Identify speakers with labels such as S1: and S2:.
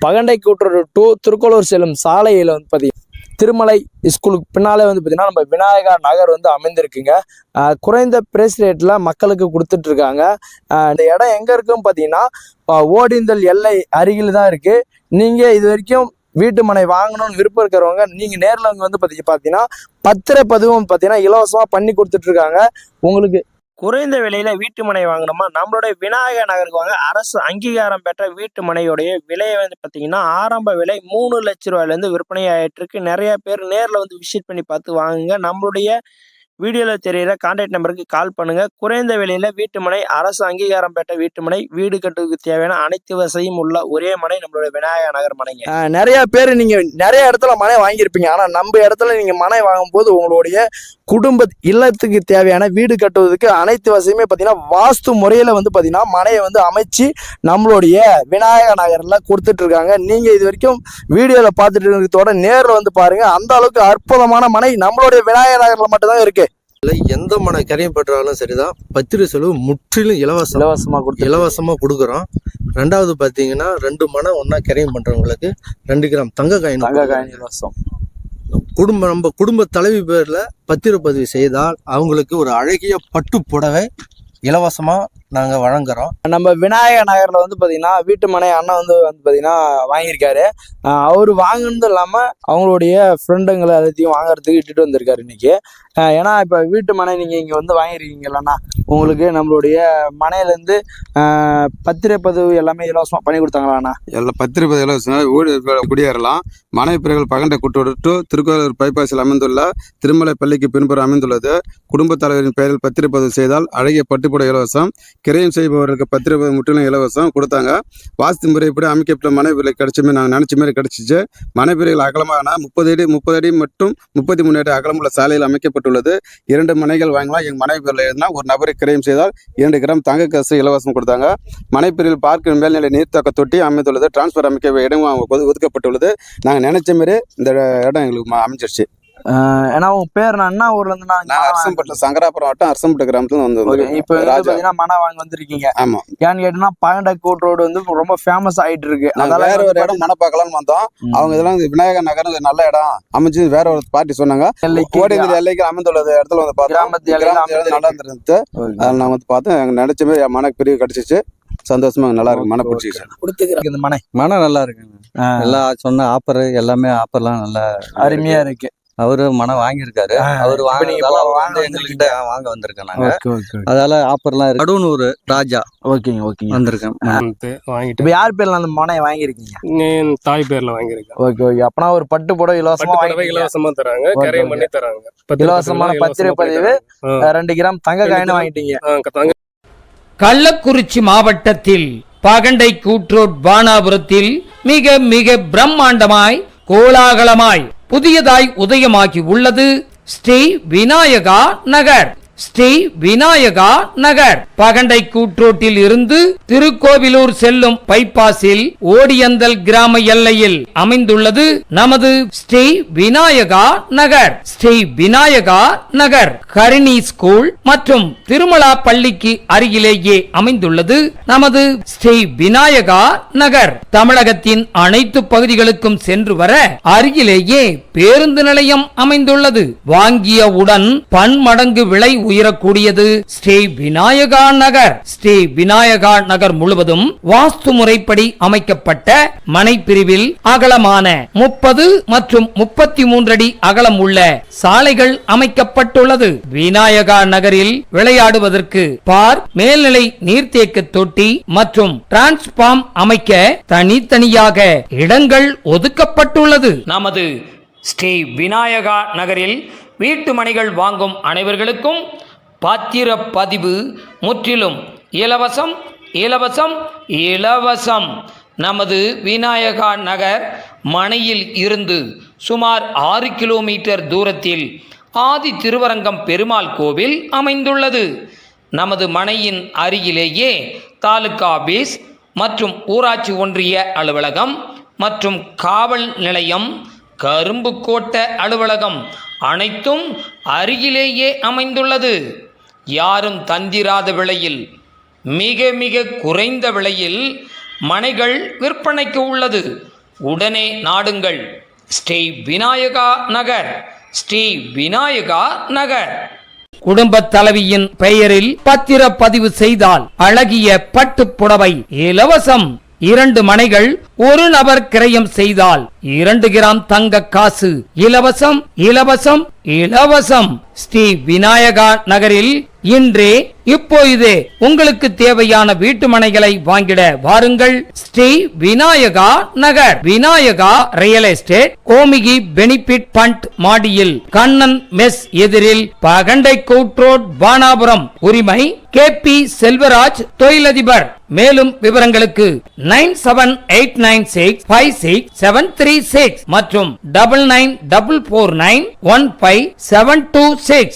S1: பகண்டை கூட்டுறது டு திருக்கோளூர் செல்லும் சாலையில் வந்து பார்த்தீங்கன்னா திருமலை ஸ்கூலுக்கு பின்னாலே வந்து பார்த்தீங்கன்னா நம்ம விநாயகா நகர் வந்து அமைந்திருக்குங்க. குறைந்த பிரைஸ் ரேட்டில் மக்களுக்கு கொடுத்துட்ருக்காங்க இந்த இடம் எங்கே இருக்குன்னு பார்த்தீங்கன்னா ஓடிந்தல் எல்லை அருகில் தான் இருக்குது நீங்கள் இது வரைக்கும் வீட்டு மனை வாங்கணும்னு விருப்பம் இருக்கிறவங்க நீங்கள் நேரில் அங்கே வந்து பார்த்தீங்க பார்த்தீங்கன்னா பத்திரப்பதிவும் பார்த்தீங்கன்னா இலவசமாக பண்ணி கொடுத்துட்ருக்காங்க உங்களுக்கு குறைந்த விலையில வீட்டு மனை வாங்கணுமா? நம்மளுடைய விநாயகர் நகருக்கு வாங்க. அரசு அங்கீகாரம் பெற்ற வீட்டு மனையுடைய விலையை வந்து பார்த்தீங்கன்னா ஆரம்ப விலை மூணு லட்ச ரூபாயிலேருந்து விற்பனை ஆயிட்டு இருக்கு. நிறைய பேர் நேரில் வந்து விசிட் பண்ணி பார்த்து வாங்குங்க. நம்மளுடைய வீடியோவில் தெரியிற கான்டாக்ட் நம்பருக்கு கால் பண்ணுங்கள் குறைந்த விலையில் வீட்டு மனை அரசு அங்கீகாரம் பெற்ற வீட்டு மனை வீடு கட்டுவதுக்கு தேவையான அனைத்து வசதியும் உள்ள ஒரே மனை நம்மளுடைய விநாயகர் நகர் மனைங்க. நிறைய பேர் நீங்கள் நிறைய இடத்துல மனை வாங்கியிருப்பீங்க. ஆனால் நம்ம இடத்துல நீங்கள் மனை வாங்கும்போது உங்களுடைய குடும்ப இல்லத்துக்கு தேவையான வீடு கட்டுவதற்கு அனைத்து வசதியுமே பார்த்தீங்கன்னா வாஸ்து முறையில் வந்து பார்த்தீங்கன்னா மனையை வந்து அமைச்சு நம்மளுடைய விநாயகர் நகரில் கொடுத்துட்ருக்காங்க. நீங்கள் இது வரைக்கும் வீடியோவில் பார்த்துட்டு இருக்கிறதோட நேரில் வந்து பாருங்கள் அந்த அளவுக்கு அற்புதமான மனை நம்மளுடைய விநாயகர் நகரில் மட்டும்தான் இருக்குது
S2: இல்ல எந்த மனை கரையும் பெற்றாலும் சரிதான். பத்திர செலவு முற்றிலும் இலவசம்.
S1: இலவசமாக கொடுத்து
S2: இலவசமா கொடுக்குறோம். ரெண்டாவது பாத்தீங்கன்னா ரெண்டு மனை ஒண்ணா கரையும் பண்றவங்களுக்கு ரெண்டு கிராம் தங்க காயின்
S1: தங்க காயின் இலவசம்.
S2: குடும்ப நம்ம குடும்ப தலைவி பேர்ல பத்திரப்பதிவு செய்தால் அவங்களுக்கு ஒரு அழகிய பட்டு புடவை இலவசமா நாங்கள் வழங்குறோம்.
S1: நம்ம விநாயகர் நகரில் வந்து பார்த்தீங்கன்னா வீட்டு மனை அண்ணன் வந்து வந்து பார்த்தீங்கன்னா வாங்கியிருக்காரு. அவர் வாங்கினதும் இல்லாமல் அவங்களுடைய ஃப்ரெண்டுங்களை எல்லாத்தையும் வாங்குறதுக்கு இட்டுட்டு வந்திருக்காரு இன்னைக்கு. ஏன்னா இப்போ வீட்டு மனை நீங்கள் இங்கே வந்து வாங்கியிருக்கீங்களா உங்களுக்கு நம்மளுடைய மனையிலேருந்து பத்திரை பதிவு எல்லாமே இலவசமாக பண்ணி கொடுத்தாங்களாண்ணா
S3: எல்லாம் பத்திரப்பதிவு இலவசம் வீடு குடியேறலாம். மனை பிறகு பகண்டை கூட்டோடு திருக்கோளூர் பைபாஸில் அமைந்துள்ள திருமலை பள்ளிக்கு பின்புறம் அமைந்துள்ளது. குடும்பத் தலைவரின் பெயரில் பத்திரப்பதிவு செய்தால் அழகிய பட்டுப்புட இலவசம். கிரையம் செய்பவர்களுக்கு பத்திரப்பதிவு முற்றிலும் இலவசம் கொடுத்தாங்க. வாஸ்து முறைப்படி அமைக்கப்பட்ட மனைவிலை விலை நாங்கள் நினச்ச மாதிரி கிடைச்சிச்சு. மனை அகலமான முப்பது அடி முப்பது அடி மற்றும் முப்பத்தி மூணு அடி அகலமுள்ள சாலையில் அமைக்கப்பட்டுள்ளது. இரண்டு மனைகள் வாங்கலாம் எங்கள் மனை எழுதினா ஒரு நபரை கிரையம் செய்தால் இரண்டு கிராம் தங்க காசு இலவசம் கொடுத்தாங்க. மனைப்பிரிவில் பார்க்க மேல்நிலை நீர்த்தாக்க தொட்டி அமைந்துள்ளது. டிரான்ஸ்பர் அமைக்க இடம் ஒதுக்கப்பட்டுள்ளது. நாங்கள் நினைச்ச மாதிரி இந்த இடம் எங்களுக்கு அமைஞ்சிருச்சு.
S1: ஏன்னா உங்க பேர் நான் என்ன ஊர்ல இருந்து
S3: நான் அரசம்பட்டு சங்கராபுரம் வட்டம் அரசம்பட்டு கிராமத்துல வந்து
S1: இப்போ பாத்தீங்கன்னா மனை வாங்கி வந்திருக்கீங்க.
S3: ஆமா.
S1: ஏன்னு கேட்டீங்கன்னா பகண்டை கோட் ரோடு வந்து ரொம்ப ஃபேமஸ் ஆயிட்டு இருக்கு.
S3: வேற ஒரு இடம் மன பார்க்கலாம்னு வந்தோம். அவங்க இதெல்லாம் விநாயகர் நகர் நல்ல இடம். அமைச்சு வேற ஒரு பார்ட்டி சொன்னாங்க. கோடிங்கிற எல்லைக்கு அமைந்துள்ளது இடத்துல வந்து பார்த்தோம். நல்லா. இருந்தது அதில் நான் வந்து பார்த்தேன். எங்க நினைச்ச மாதிரி என் மன பிரிவு கிடைச்சிச்சு. சந்தோஷமா நல்லா இருக்கு. மன
S1: இந்த மனை
S4: மனம் நல்லா இருக்குங்க.
S1: ஆஹ்
S4: எல்லா சொன்ன ஆஃபர் எல்லாமே ஆஃபர்லாம் நல்லா
S1: அருமையா இருக்கு.
S4: அவரு மனம் வாங்கியிருக்காரு. அவர்
S1: இப்ப
S4: அவர்
S1: வாங்க
S4: வந்து எங்ககிட்ட வாங்க வந்திருக்கேன் நாங்க அதால ஆஃபர்லாம் இருக்கு. கடவுனூர் ராஜா
S1: ஓகேங்க ஓகேங்க.
S4: வந்திருக்கேன்.
S5: வந்து வாங்கிட்டு
S1: இப்ப யார் பேர்ல அந்த மனை வாங்கியிருக்கீங்க?
S5: என் தாய் பேர்ல வாங்கியிருக்கேன்.
S1: Okay okay. அப்பனா ஒரு பட்டு புடவை இலவசமா
S5: இலவசமா தராங்க. கரையும். பண்ணி தராங்க.
S1: இலவசமான
S5: பண்ணி தராங்க.
S1: ரெண்டு கிராம் தங்க
S5: கிராம்.
S1: வாங்கிட்டீங்க.
S6: கள்ளக்குறிச்சி மாவட்டத்தில் பகண்டை கூட்ரோட் பானாபுரத்தில் மிக மிக பிரம்மாண்டமாய் கோலாகலமாய் புதியதாய் உதயமாகி உள்ளது ஸ்ரீ விநாயகா நகர். ஸ்ரீ விநாயகா நகர். பகண்டை கூற்றோட்டில் இருந்து திருக்கோவிலூர் செல்லும் பைபாஸில் ஓடியந்தல் கிராம எல்லையில் அமைந்துள்ளது நமது ஸ்ரீ விநாயகா நகர். ஸ்ரீ விநாயகா நகர் கரிணி ஸ்கூல் மற்றும் திருமலா பள்ளிக்கு அருகிலேயே அமைந்துள்ளது நமது ஸ்ரீ விநாயகா நகர். தமிழகத்தின் அனைத்து பகுதிகளுக்கும் சென்று வர அருகிலேயே பேருந்து நிலையம் அமைந்துள்ளது. வாங்கியவுடன் பன்மடங்கு விலை உயரக்கூடியது. ஸ்ரீ விநாயகா நகர். ஸ்ரீ விநாயகா நகர் முழுவதும் வாஸ்து முறைப்படி அமைக்கப்பட்ட மனை பிரிவில் அகலமான முப்பது மற்றும் முப்பத்தி மூன்று அடி அகலம் உள்ள சாலைகள் அமைக்கப்பட்டுள்ளது. விநாயகா நகரில் விளையாடுவதற்கு பார் மேல்நிலை நீர்த்தேக்க தொட்டி மற்றும் டிரான்ஸ்பார்ம் அமைக்க தனித்தனியாக இடங்கள் ஒதுக்கப்பட்டுள்ளது. நமது ஸ்ரீ விநாயகா நகரில் வீட்டு மனைகள் வாங்கும் அனைவர்களுக்கும் பாத்திர பதிவு முற்றிலும் இலவசம் இலவசம் இலவசம். நமது விநாயகா நகர் மனையில் இருந்து சுமார் ஆறு கிலோமீட்டர் தூரத்தில் ஆதி திருவரங்கம் பெருமாள் கோவில் அமைந்துள்ளது. நமது மனையின் அருகிலேயே தாலுகா ஆபீஸ் மற்றும் ஊராட்சி ஒன்றிய அலுவலகம் மற்றும் காவல் நிலையம் கரும்பு கோட்ட அலுவலகம் அனைத்தும் அருகிலேயே அமைந்துள்ளது. யாரும் தந்திராத விலையில் மிக மிக குறைந்த விலையில் மனைகள் விற்பனைக்கு உள்ளது. உடனே நாடுங்கள். ஸ்ரீ விநாயகா நகர். ஸ்ரீ விநாயகா நகர். குடும்பத் தலைவியின் பெயரில் பத்திர பதிவு செய்தால் அழகிய பட்டுப் புடவை இலவசம். இரண்டு மனைகள் ஒரு நபர் கிரயம் செய்தால் இரண்டு கிராம் தங்க காசு. இலவசம் இலவசம் இலவசம். ஸ்ரீ விநாயகா நகரில் இன்றே இப்பொழுதே உங்களுக்கு தேவையான வீட்டு மனைகளை வாங்கிட வாருங்கள். ஸ்ரீ விநாயகா நகர். விநாயகா ரியல் எஸ்டேட் கோமிகி பெனிபிட் பண்ட் மாடியில் கண்ணன் மெஸ் எதிரில் பகண்டை கோட் ரோட் பானாபுரம். உரிமை கே பி செல்வராஜ் தொழிலதிபர். மேலும் விவரங்களுக்கு nine seven eight nine nine six five six seven three six மற்றும் double nine double four nine one five seven two six